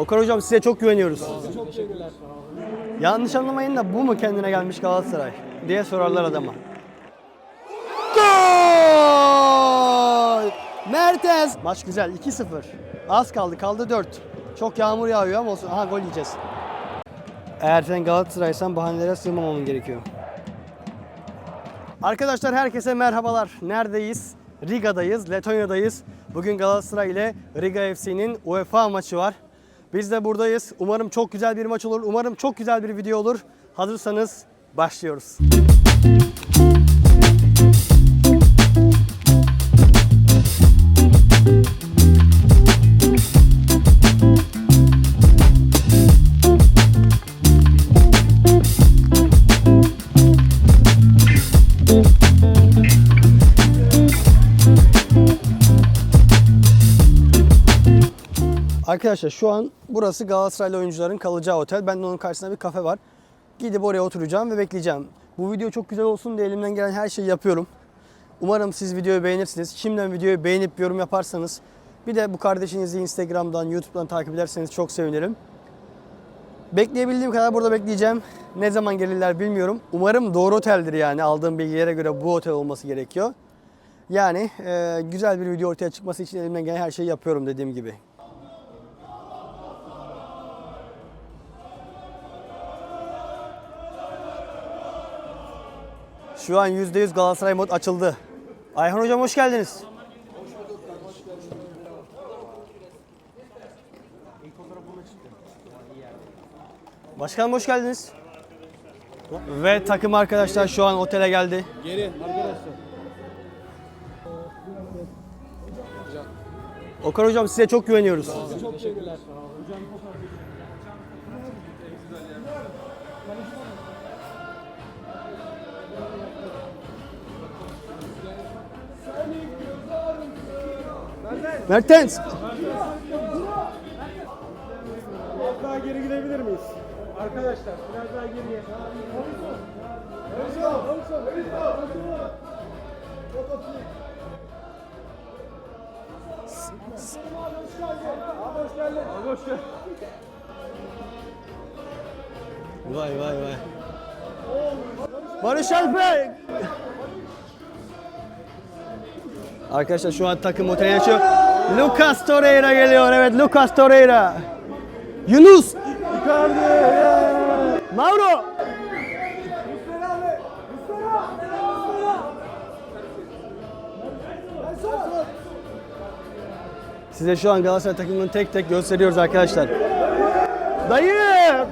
Okan hocam size çok güveniyoruz. Yanlış anlamayın da bu mu kendine gelmiş Galatasaray diye sorarlar adama. Gol! Mertens! Maç güzel 2-0. Az kaldı kaldı 4. Çok yağmur yağıyor ama olsun. Aha gol yiyeceğiz. Eğer sen Galatasaray'san bahanelere sığmamamın gerekiyor. Arkadaşlar herkese merhabalar. Neredeyiz? Riga'dayız, Letonya'dayız. Bugün Galatasaray ile Riga FC'nin UEFA maçı var. Biz de buradayız. Umarım çok güzel bir maç olur. Umarım çok güzel bir video olur. Hazırsanız başlıyoruz. Arkadaşlar şu an burası Galatasaraylı oyuncuların kalacağı otel. Ben de onun karşısında bir kafe var. Gidip oraya oturacağım ve bekleyeceğim. Bu video çok güzel olsun diye elimden gelen her şeyi yapıyorum. Umarım siz videoyu beğenirsiniz. Şimdiden videoyu beğenip yorum yaparsanız bir de bu kardeşinizi Instagram'dan, YouTube'dan takip ederseniz çok sevinirim. Bekleyebildiğim kadar burada bekleyeceğim. Ne zaman gelirler bilmiyorum. Umarım doğru oteldir yani. Aldığım bilgilere göre bu otel olması gerekiyor. Yani e, güzel bir video ortaya çıkması için elimden gelen her şeyi yapıyorum dediğim gibi. Şu an %100 Galatasaray mod açıldı. Ayhan Hocam hoş geldiniz. Başkanım hoş geldiniz. Ve takım arkadaşlar şu an otele geldi. Geri arkadaşlar. Okan Hocam size çok güveniyoruz. Çok teşekkürler. Mertens. Biraz daha geri gidebilir miyiz? Arkadaşlar biraz daha geriye. Abi hoş geldin. Abi hoş geldin. Vay vay vay. Barış Alper. Arkadaşlar şu an takım otele yaşıyor. Lucas Torreira geliyor. Evet Lucas Torreira. Yunus. Mauro. Size şu an Galatasaray takımını tek tek gösteriyoruz arkadaşlar. Dayı!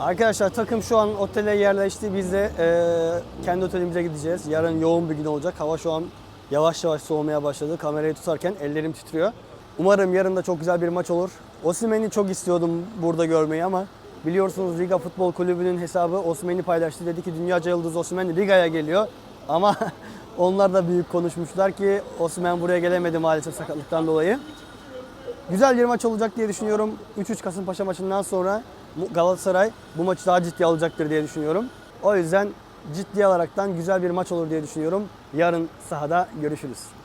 Arkadaşlar takım şu an otele yerleşti. Biz de eee, kendi otelimize gideceğiz. Yarın yoğun bir gün olacak. Hava şu an yavaş yavaş soğumaya başladı. Kamerayı tutarken ellerim titriyor. Umarım yarın da çok güzel bir maç olur. Osimhen'i çok istiyordum burada görmeyi ama biliyorsunuz Riga Futbol Kulübü'nün hesabı Osimhen'i paylaştı. Dedi ki dünyaca yıldız Osimhen Riga'ya geliyor. Ama onlar da büyük konuşmuşlar ki Osimhen buraya gelemedi maalesef sakatlıktan dolayı. Güzel bir maç olacak diye düşünüyorum. 3-3 Kasımpaşa maçından sonra Galatasaray bu maçı daha ciddi alacaktır diye düşünüyorum. O yüzden ciddi alaraktan güzel bir maç olur diye düşünüyorum. Yarın sahada görüşürüz.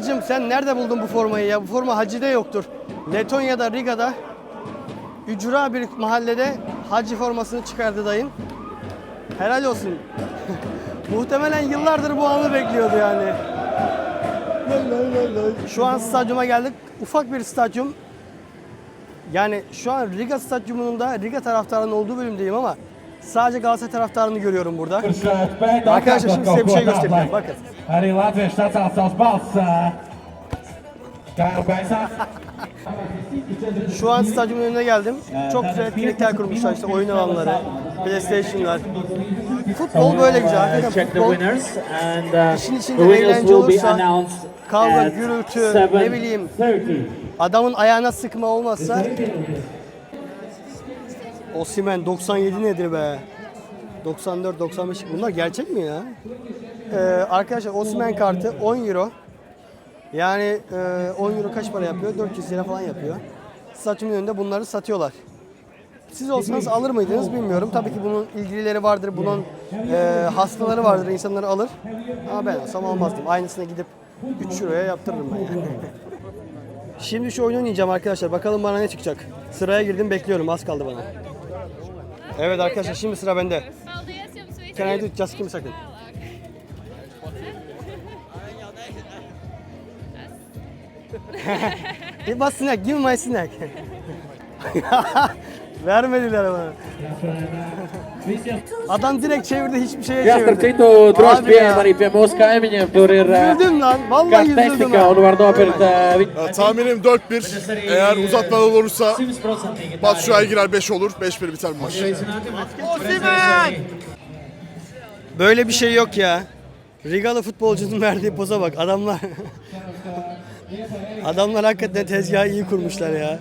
Dayıcım sen nerede buldun bu formayı ya? Bu forma Hacı'da yoktur. Letonya'da, Riga'da ücra bir mahallede Hacı formasını çıkardı dayın. Helal olsun. Muhtemelen yıllardır bu anı bekliyordu yani. Şu an stadyuma geldik. Ufak bir stadyum. Yani şu an Riga stadyumunun da Riga taraftarının olduğu bölümdeyim ama sadece Galatasaray taraftarını görüyorum burada. Arkadaşlar şimdi size bir şey göstereceğim. Bakın. Arī Latviešu sacēlās savas balss. ā, Şu an stadyumun önüne geldim. Çok güzel etkinlikler kurmuşlar işte oyun alanları, PlayStation'lar. Futbol böyle güzel. Hakikaten futbol uh, İşin içinde eğlence olursa, kavga, gürültü, ne bileyim. 7:30. adamın ayağına sıkma olmazsa Osimen 97 nedir be? 94 95 bunlar gerçek mi ya? Ee, arkadaşlar Osimen kartı 10 euro. Yani e, 10 euro kaç para yapıyor? 400 lira falan yapıyor. Stadyumun önünde bunları satıyorlar. Siz olsanız alır mıydınız bilmiyorum. Tabii ki bunun ilgilileri vardır, bunun e, hastaları vardır, insanları alır. Ama ben olsam almazdım. Aynısına gidip 3 euroya yaptırırım ben yani. Şimdi şu oyunu oynayacağım arkadaşlar. Bakalım bana ne çıkacak. Sıraya girdim bekliyorum. Az kaldı bana. Evet arkadaşlar şimdi sıra bende. Can I do just give me a second? Give us snack. Give my snack. Vermediler bana. Adam direkt çevirdi hiçbir şeye çevirdi. Abi ya. Piemari Piemos Kaeminen för er Üzüldüm lan. Vallahi och guardò per Hemen. il Ya, tahminim 4-1. Eğer uzatmalar olursa Batu Şua'ya girer 5 olur. 5-1 biter bu maç. Böyle bir şey yok ya. Rigalı futbolcunun verdiği poza bak. Adamlar Adamlar hakikaten tezgahı iyi kurmuşlar ya.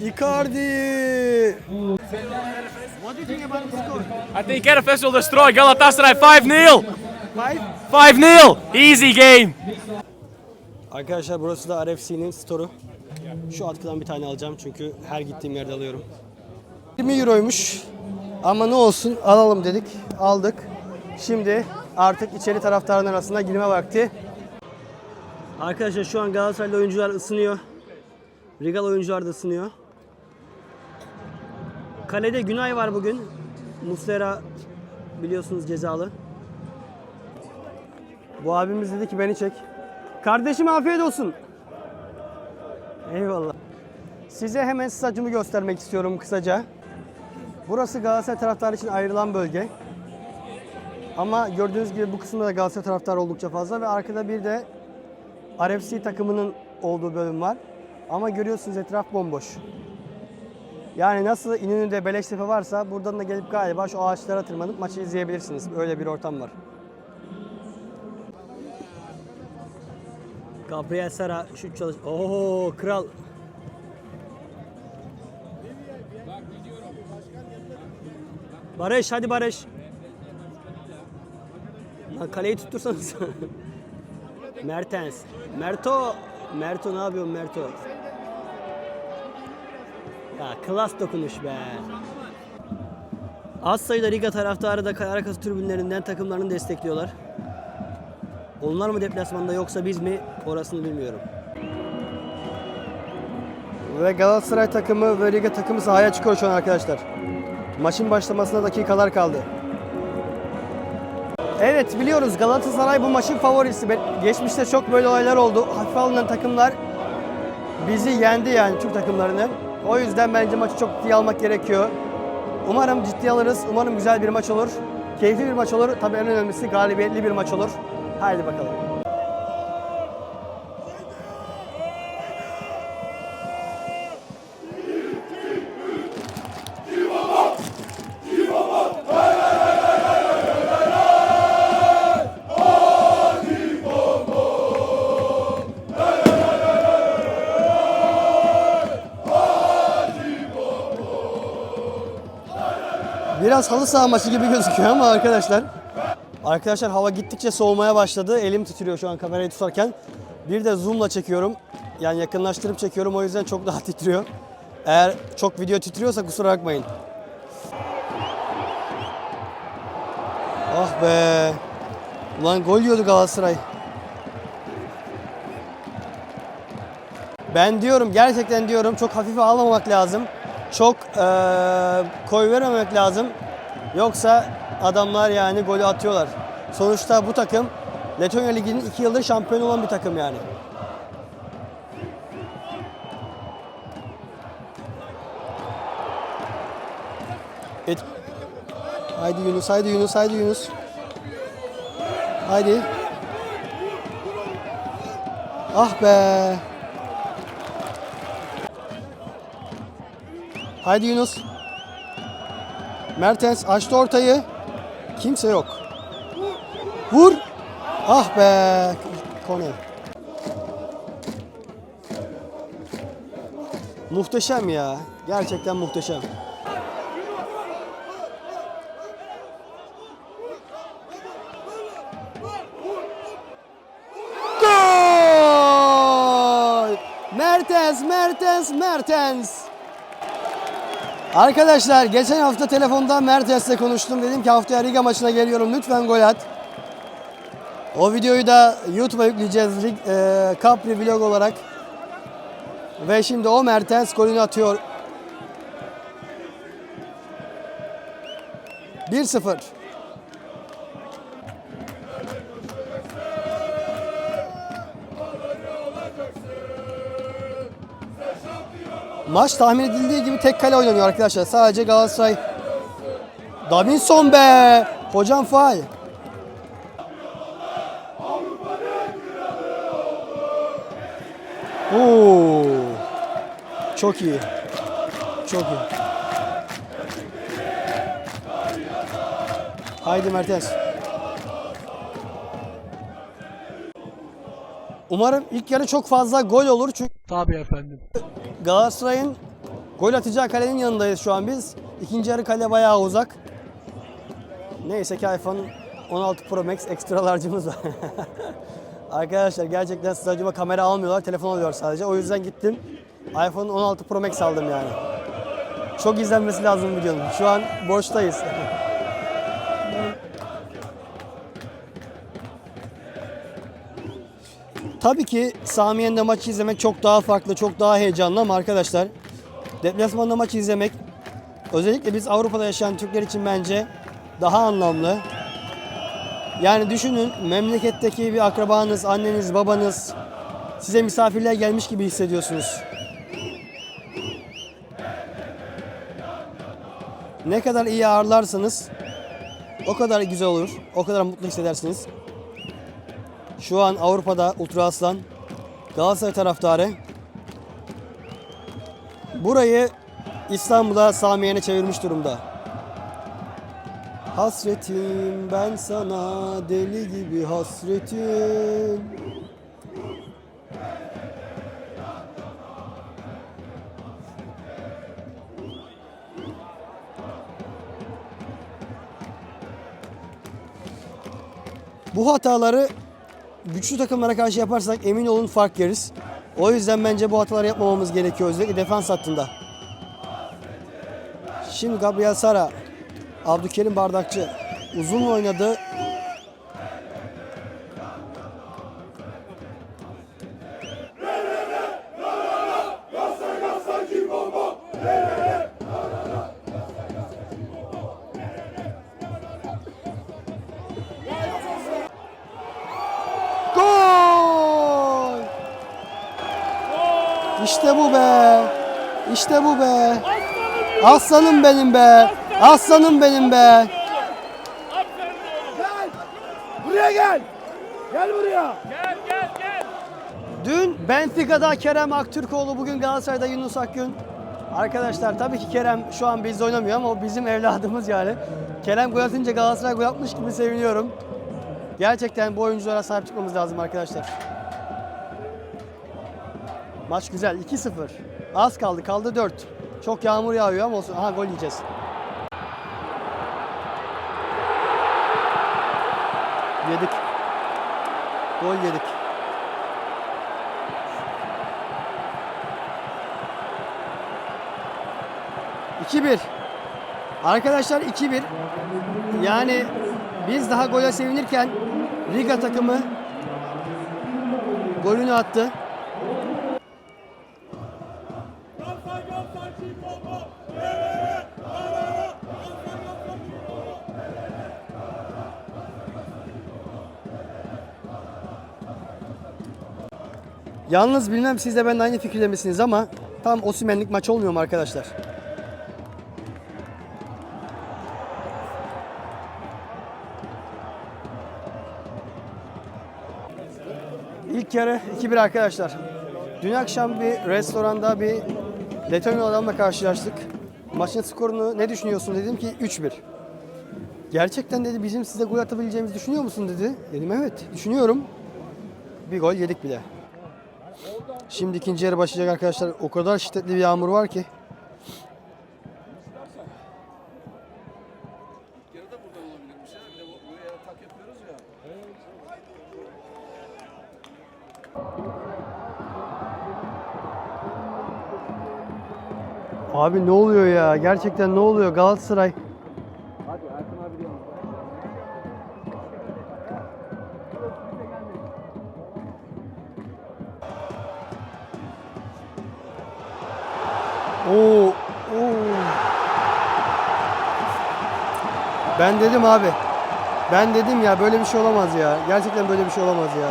Icardi. What do you think about the score? I think Erefes will destroy Galatasaray 5-0. Five. 5-0. Easy game. Arkadaşlar burası da RFC'nin store'u. Şu atkıdan bir tane alacağım çünkü her gittiğim yerde alıyorum. 20 euroymuş ama ne olsun alalım dedik aldık. Şimdi artık içeri taraftarın arasında girme vakti. Arkadaşlar şu an Galatasaraylı oyuncular ısınıyor. Rigal oyuncular da ısınıyor. Kalede Günay var bugün. Muslera biliyorsunuz cezalı. Bu abimiz dedi ki beni çek. Kardeşim afiyet olsun. Eyvallah. Size hemen stadyumu göstermek istiyorum kısaca. Burası Galatasaray taraftarı için ayrılan bölge. Ama gördüğünüz gibi bu kısımda da Galatasaray taraftarı oldukça fazla ve arkada bir de RFC takımının olduğu bölüm var. Ama görüyorsunuz etraf bomboş. Yani nasıl İnönü'de Beleştepe varsa buradan da gelip galiba şu ağaçlara tırmanıp maçı izleyebilirsiniz. Öyle bir ortam var. Gabriel Sara şut çalış. Oo kral. Barış hadi Barış. Lan kaleyi tuttursanız. Mertens. Merto. Merto ne yapıyorsun Merto? Ya klas dokunuş be. Az sayıda Riga taraftarı da kale arkası tribünlerinden takımlarını destekliyorlar. Onlar mı deplasmanda yoksa biz mi orasını bilmiyorum. Ve Galatasaray takımı ve Riga takımı sahaya çıkıyor şu an arkadaşlar. Maçın başlamasına dakikalar kaldı. Evet biliyoruz Galatasaray bu maçın favorisi. Geçmişte çok böyle olaylar oldu. Hafife alınan takımlar bizi yendi yani Türk takımlarını. O yüzden bence maçı çok ciddiye almak gerekiyor. Umarım ciddiye alırız. Umarım güzel bir maç olur. Keyifli bir maç olur. Tabii en önemlisi galibiyetli bir maç olur. Haydi bakalım. Biraz halı saha maçı gibi gözüküyor ama arkadaşlar. Arkadaşlar hava gittikçe soğumaya başladı. Elim titriyor şu an kamerayı tutarken. Bir de zoomla çekiyorum. Yani yakınlaştırıp çekiyorum o yüzden çok daha titriyor. Eğer çok video titriyorsa kusura bakmayın. Ah be. Ulan gol yiyordu Galatasaray. Ben diyorum gerçekten diyorum çok hafife almamak lazım. Çok eee koy vermemek lazım. Yoksa adamlar yani golü atıyorlar. Sonuçta bu takım Letonya Ligi'nin 2 yıldır şampiyon olan bir takım yani. Et. Haydi Yunus, haydi Yunus, haydi Yunus. Haydi. Ah be. Haydi Yunus. Mertens açtı ortayı. Kimse yok. Vur. Ah be. Kone. Muhteşem ya. Gerçekten muhteşem. Gol! Mertens, Mertens, Mertens. Arkadaşlar geçen hafta telefonda Mertens'le konuştum. Dedim ki haftaya Riga maçına geliyorum lütfen gol at. O videoyu da YouTube'a yükleyeceğiz e, Capri vlog olarak. Ve şimdi o Mertens golünü atıyor. 1-0. Maç tahmin edildiği gibi tek kale oynanıyor arkadaşlar. Sadece Galatasaray. Davinson be! Hocam faal. Oo. Çok iyi. Çok iyi. Haydi Mertens. Umarım ilk yarı çok fazla gol olur çünkü Tabii efendim. Galatasaray'ın gol atacağı kalenin yanındayız şu an biz. İkinci yarı kale bayağı uzak. Neyse ki iPhone 16 Pro Max ekstralarcımız var. Arkadaşlar gerçekten stadyuma kamera almıyorlar, telefon alıyor sadece. O yüzden gittim. iPhone 16 Pro Max aldım yani. Çok izlenmesi lazım videonun. Şu an borçtayız. Tabii ki Samiyen'de maçı izlemek çok daha farklı, çok daha heyecanlı ama arkadaşlar deplasmanda maçı izlemek özellikle biz Avrupa'da yaşayan Türkler için bence daha anlamlı. Yani düşünün memleketteki bir akrabanız, anneniz, babanız size misafirliğe gelmiş gibi hissediyorsunuz. Ne kadar iyi ağırlarsanız o kadar güzel olur, o kadar mutlu hissedersiniz. Şu an Avrupa'da Ultra Aslan Galatasaray taraftarı burayı İstanbul'a Samiye'ne çevirmiş durumda. Hasretim ben sana deli gibi hasretim. Bu hataları güçlü takımlara karşı yaparsak emin olun fark yeriz. O yüzden bence bu hataları yapmamamız gerekiyor özellikle defans hattında. Şimdi Gabriel Sara, Abdülkerim Bardakçı uzun oynadı. Gol! İşte bu be. İşte bu be. Aslanım benim be. Aslanım benim be. Buraya gel. Gel buraya. Dün Benfica'da Kerem Aktürkoğlu, bugün Galatasaray'da Yunus Akgün. Arkadaşlar tabii ki Kerem şu an bizde oynamıyor ama o bizim evladımız yani. Kerem gol atınca Galatasaray gol atmış gibi seviniyorum. Gerçekten bu oyunculara sahip çıkmamız lazım arkadaşlar. Maç güzel. 2-0. Az kaldı. Kaldı 4. Çok yağmur yağıyor ama olsun. Aha gol yiyeceğiz. Yedik. Gol yedik. İki bir. Arkadaşlar 2-1. Yani biz daha gole sevinirken Riga takımı golünü attı. Yalnız bilmem siz de ben aynı fikirde misiniz ama tam Osimhen'lik maç olmuyor mu arkadaşlar? İlk yarı 2-1 arkadaşlar. Dün akşam bir restoranda bir Letonyalı adamla karşılaştık. maçın skorunu ne düşünüyorsun dedim ki 3-1. Gerçekten dedi bizim size gol atabileceğimizi düşünüyor musun dedi. Dedim evet düşünüyorum. Bir gol yedik bile. Şimdi ikinci yarı başlayacak arkadaşlar. O kadar şiddetli bir yağmur var ki. Abi ne oluyor ya? Gerçekten ne oluyor Galatasaray? Oo, oo. Ben dedim abi. Ben dedim ya böyle bir şey olamaz ya. Gerçekten böyle bir şey olamaz ya.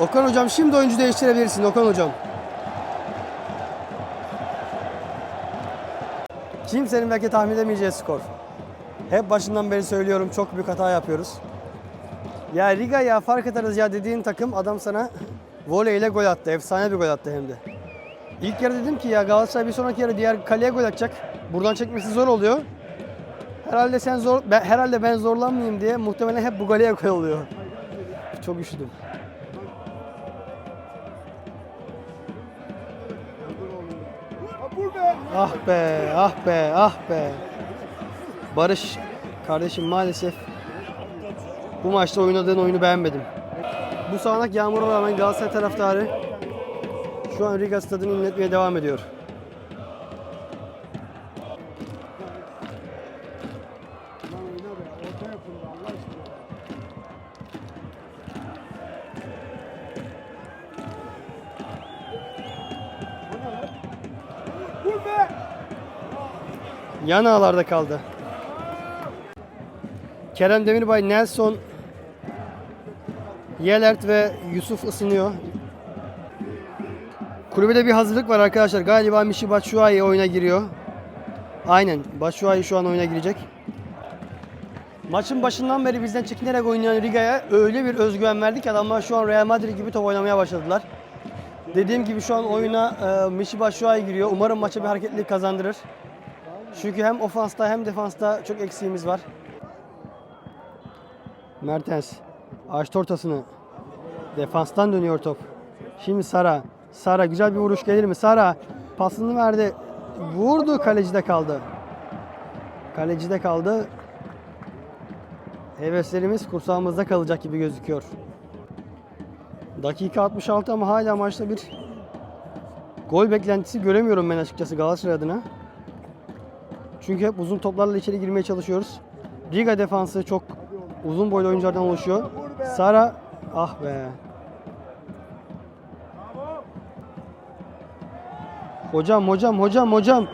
Okan hocam şimdi oyuncu değiştirebilirsin Okan hocam. Kimsenin belki tahmin edemeyeceği skor. Hep başından beri söylüyorum çok büyük hata yapıyoruz. Ya Riga ya fark atarız ya dediğin takım adam sana voleyle gol attı. Efsane bir gol attı hem de. İlk yarı dedim ki ya Galatasaray bir sonraki yarı diğer kaleye gol atacak. Buradan çekmesi zor oluyor. Herhalde sen zor ben, herhalde ben zorlanmayayım diye muhtemelen hep bu galeye gol oluyor. Çok üşüdüm. Ah be, ah be, ah be. Barış kardeşim maalesef bu maçta oynadığın oyunu beğenmedim. Bu sağanak yağmura rağmen Galatasaray taraftarı şu an Riga stadını inletmeye devam ediyor. Yan ağlarda kaldı. Kerem Demirbay, Nelson, Yelert ve Yusuf ısınıyor. Kulübede bir hazırlık var arkadaşlar. Galiba Mişi Batshuayi oyuna giriyor. Aynen. Batshuayi şu an oyuna girecek. Maçın başından beri bizden çekinerek oynayan Riga'ya öyle bir özgüven verdi ki adamlar şu an Real Madrid gibi top oynamaya başladılar. Dediğim gibi şu an oyuna e, Mişi Batshuayi giriyor. Umarım maça bir hareketlilik kazandırır. Çünkü hem ofansta hem defansta çok eksiğimiz var. Mertens açtı ortasını. Defanstan dönüyor top. Şimdi Sara. Sara güzel bir vuruş gelir mi? Sara pasını verdi. Vurdu kalecide kaldı. Kalecide kaldı. Heveslerimiz kursağımızda kalacak gibi gözüküyor. Dakika 66 ama hala maçta bir gol beklentisi göremiyorum ben açıkçası Galatasaray adına. Çünkü hep uzun toplarla içeri girmeye çalışıyoruz. Riga defansı çok uzun boylu oyunculardan oluşuyor. Sara ah be. Hocam hocam hocam hocam.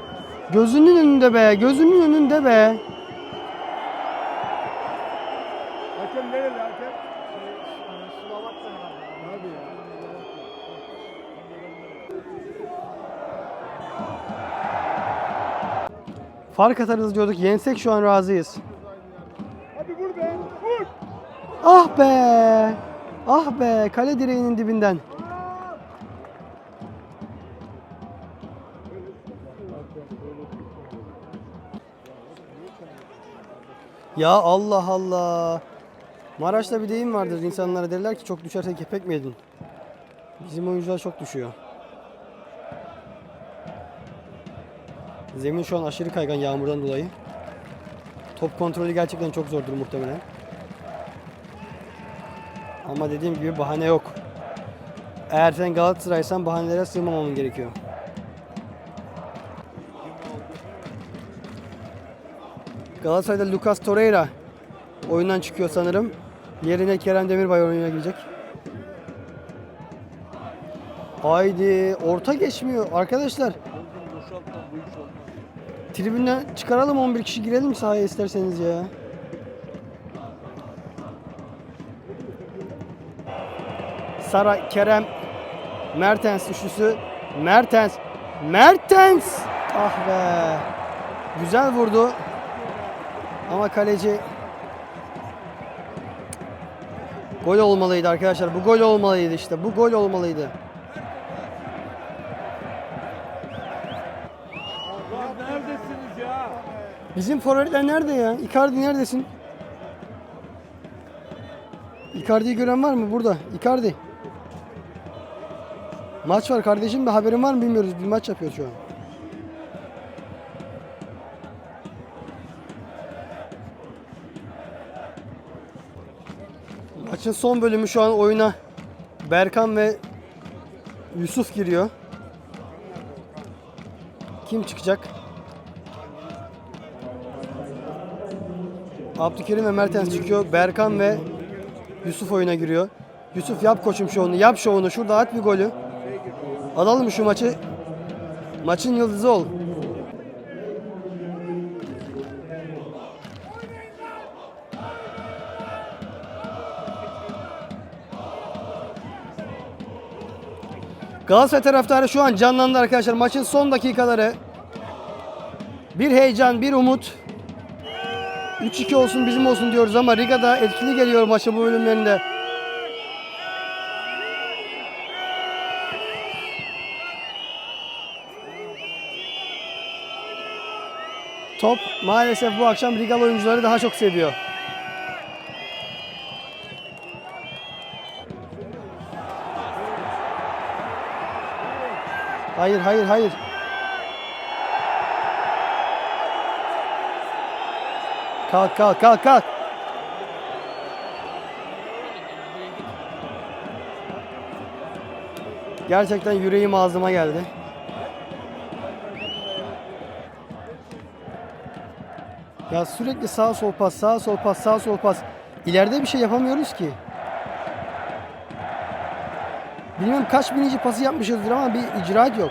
Gözünün önünde be, gözünün önünde be. Hakem nereli hakem? Fark atarız diyorduk. Yensek şu an razıyız. Hadi vur be. Vur. Ah be. Ah be. Kale direğinin dibinden. Ya Allah Allah. Maraş'ta bir deyim vardır. İnsanlara derler ki çok düşerse kepek mi yedin? Bizim oyuncular çok düşüyor. Zemin şu an aşırı kaygan yağmurdan dolayı. Top kontrolü gerçekten çok zordur muhtemelen. Ama dediğim gibi bahane yok. Eğer sen Galatasaray'san bahanelere sığmamamın gerekiyor. Galatasaray'da Lucas Torreira oyundan çıkıyor sanırım. Yerine Kerem Demirbay oyuna girecek. Haydi orta geçmiyor arkadaşlar. Tribünden çıkaralım 11 kişi girelim sahaya isterseniz ya. Sara, Kerem, Mertens üçlüsü. Mertens, Mertens! Ah be. Güzel vurdu. Ama kaleci Gol olmalıydı arkadaşlar. Bu gol olmalıydı işte. Bu gol olmalıydı. Neredesiniz ya? Bizim forvetler nerede ya? Icardi neredesin? Icardi'yi gören var mı burada? Icardi. Maç var kardeşim de haberin var mı bilmiyoruz. Bir maç yapıyoruz şu an. Maçın son bölümü şu an oyuna Berkan ve Yusuf giriyor. Kim çıkacak? Abdülkerim ve Mertens çıkıyor. Berkan ve Yusuf oyuna giriyor. Yusuf yap koçum şovunu, yap şovunu. Şurada at bir golü. Alalım şu maçı. Maçın yıldızı ol. Galatasaray taraftarı şu an canlandı arkadaşlar. Maçın son dakikaları. Bir heyecan, bir umut. 3-2 olsun bizim olsun diyoruz ama Riga'da etkili geliyor maçı bu bölümlerinde. Top maalesef bu akşam Rigalı oyuncuları daha çok seviyor. Hayır hayır hayır. Kalk kalk kalk kalk. Gerçekten yüreğim ağzıma geldi. Ya sürekli sağ sol pas, sağ sol pas, sağ sol pas. İleride bir şey yapamıyoruz ki. Bilmem kaç binici pası yapmışızdır ama bir icraat yok.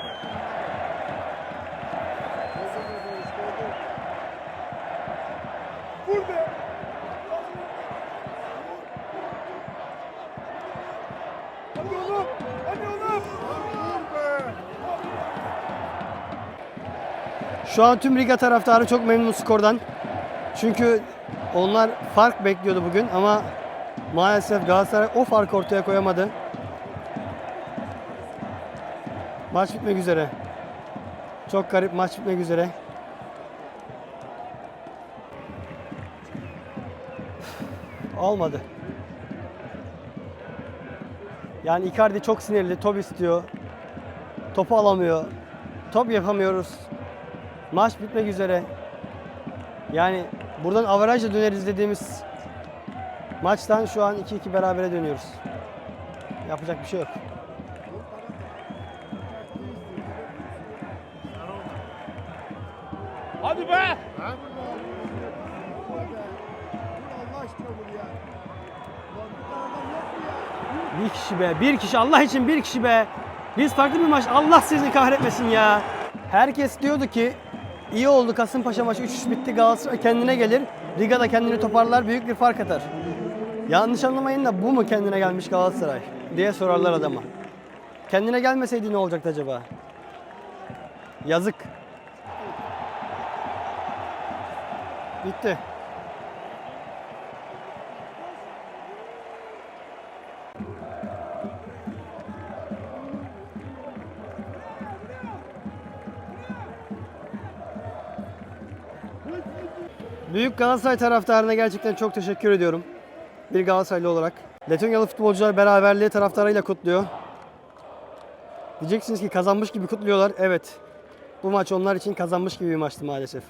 Şu an tüm Riga taraftarı çok memnun skordan. Çünkü onlar fark bekliyordu bugün ama maalesef Galatasaray o farkı ortaya koyamadı. Maç bitmek üzere. Çok garip maç bitmek üzere. Olmadı. Yani Icardi çok sinirli, top istiyor. Topu alamıyor. Top yapamıyoruz. Maç bitmek üzere. Yani buradan averajla döneriz dediğimiz maçtan şu an 2-2 berabere dönüyoruz. Yapacak bir şey yok. Hadi be. Bir kişi be, bir kişi Allah için bir kişi be. Biz farklı bir maç. Allah sizi kahretmesin ya. Herkes diyordu ki iyi oldu Kasımpaşa maçı 3-3 bitti Galatasaray kendine gelir. Riga da kendini toparlar büyük bir fark atar. Yanlış anlamayın da bu mu kendine gelmiş Galatasaray diye sorarlar adama. Kendine gelmeseydi ne olacaktı acaba? Yazık. Bitti. Büyük Galatasaray taraftarına gerçekten çok teşekkür ediyorum. Bir Galatasaraylı olarak. Letonyalı futbolcular beraberliği taraftarıyla kutluyor. Diyeceksiniz ki kazanmış gibi kutluyorlar. Evet. Bu maç onlar için kazanmış gibi bir maçtı maalesef.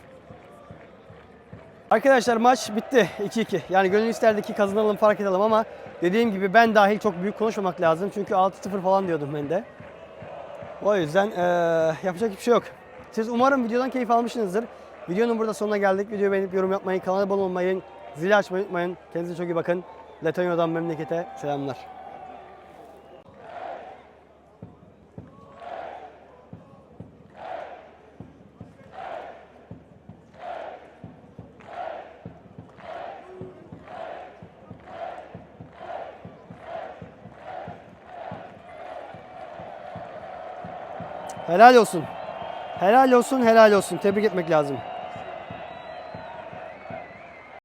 Arkadaşlar maç bitti 2-2. Yani gönül isterdi ki kazanalım fark edelim ama dediğim gibi ben dahil çok büyük konuşmamak lazım. Çünkü 6-0 falan diyordum ben de. O yüzden eee, yapacak hiçbir şey yok. Siz umarım videodan keyif almışsınızdır. Videonun burada sonuna geldik. Videoyu beğenip yorum yapmayı, kanala abone olmayı, zili açmayı unutmayın. Kendinize çok iyi bakın. Letonya'dan memlekete selamlar. Helal olsun. Helal olsun, helal olsun. Tebrik etmek lazım.